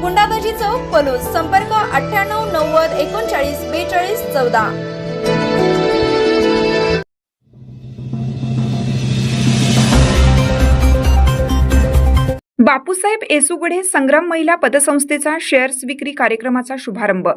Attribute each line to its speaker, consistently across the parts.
Speaker 1: गुंडाबाजी चौक पलूस संपर्क अठ्ठ्याण्णव नव्वद एकोणचाळीस बेचाळीस चौदा.
Speaker 2: बापूसाहेब येसुगडे संग्राम महिला पतसंस्थेचा शेअर्स विक्री कार्यक्रमाचा शुभारंभ.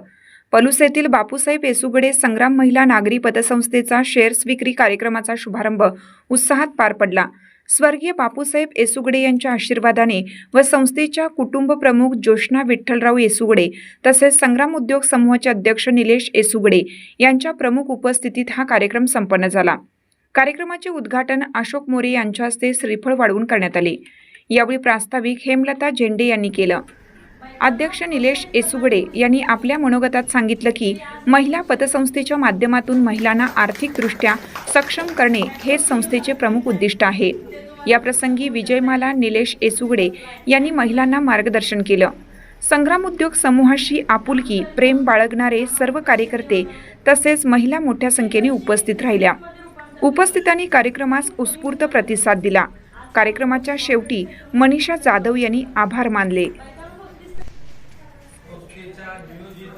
Speaker 2: पलूस येथील बापूसाहेब येसुगडे संग्राम महिला नागरी पतसंस्थेचा शेअर्स विक्री कार्यक्रमाचा शुभारंभ उत्साहात पार पडला. स्वर्गीय बापूसाहेब येसुगडे यांच्या आशीर्वादाने व संस्थेच्या कुटुंब प्रमुख जोशना विठ्ठलराव येसुगडे तसेच संग्राम उद्योग समूहाचे अध्यक्ष निलेश येसुगडे यांच्या प्रमुख उपस्थितीत हा कार्यक्रम संपन्न झाला. कार्यक्रमाचे उद्घाटन अशोक मोरे यांच्या हस्ते श्रीफळ वाढवून करण्यात आले. यावेळी प्रास्ताविक हेमलता झेंडे यांनी केलं. अध्यक्ष निलेश येसुगडे यांनी आपल्या मनोगतात सांगितलं की महिला पतसंस्थेच्या माध्यमातून महिलांना आर्थिकदृष्ट्या सक्षम करणे हे संस्थेचे प्रमुख उद्दिष्ट आहे. याप्रसंगी विजयमाला निलेश येसुगडे यांनी महिलांना मार्गदर्शन केलं. संग्राम उद्योग समूहाशी आपुलकी प्रेम बाळगणारे सर्व कार्यकर्ते तसेच महिला मोठ्या संख्येने उपस्थित राहिल्या. उपस्थितांनी कार्यक्रमास उत्स्फूर्त प्रतिसाद दिला. कार्यक्रमाच्या शेवटी मनीषा जाधव यांनी आभार मानले
Speaker 3: संस्थेच्या नियोजित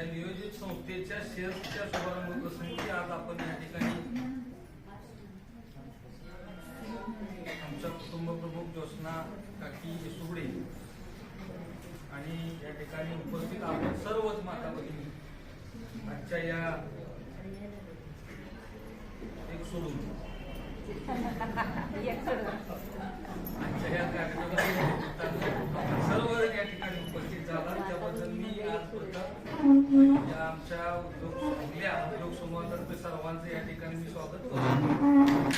Speaker 3: या नियोजित संस्थेच्या शेअर्सच्या शुभारंभ प्रसंगी आज आपण या ठिकाणी आमच्या कुटुंब प्रमुख ज्योत्ना काकी सुगडे आणि या ठिकाणी उपस्थित आपण सर्वच माता भगिनी आजच्या या एक सोडून. आजच्या या कार्यक्रमात आपण सर्वजण या ठिकाणी उपस्थित झाला त्याबद्दल मी आज प्रथम या आमच्या उद्योग आपल्या उद्योग समूहातर्फे सर्वांचं या ठिकाणी मी स्वागत करतो.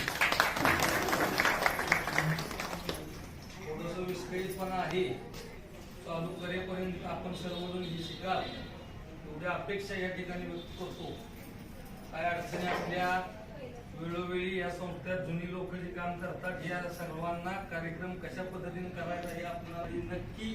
Speaker 3: थोडस विस्कळीतपणा आहे. चालू करेपर्यंत आपण सर्वजण हे शिकाल. एवढ्या अपेक्षा या ठिकाणी व्यक्त करतो. काय अडचणी आपल्या वेळोवेळी या संस्थेत जुनी लोक जे काम करतात या सर्वांना कार्यक्रम कशा पद्धतीने करायचा हे आपल्याला नक्की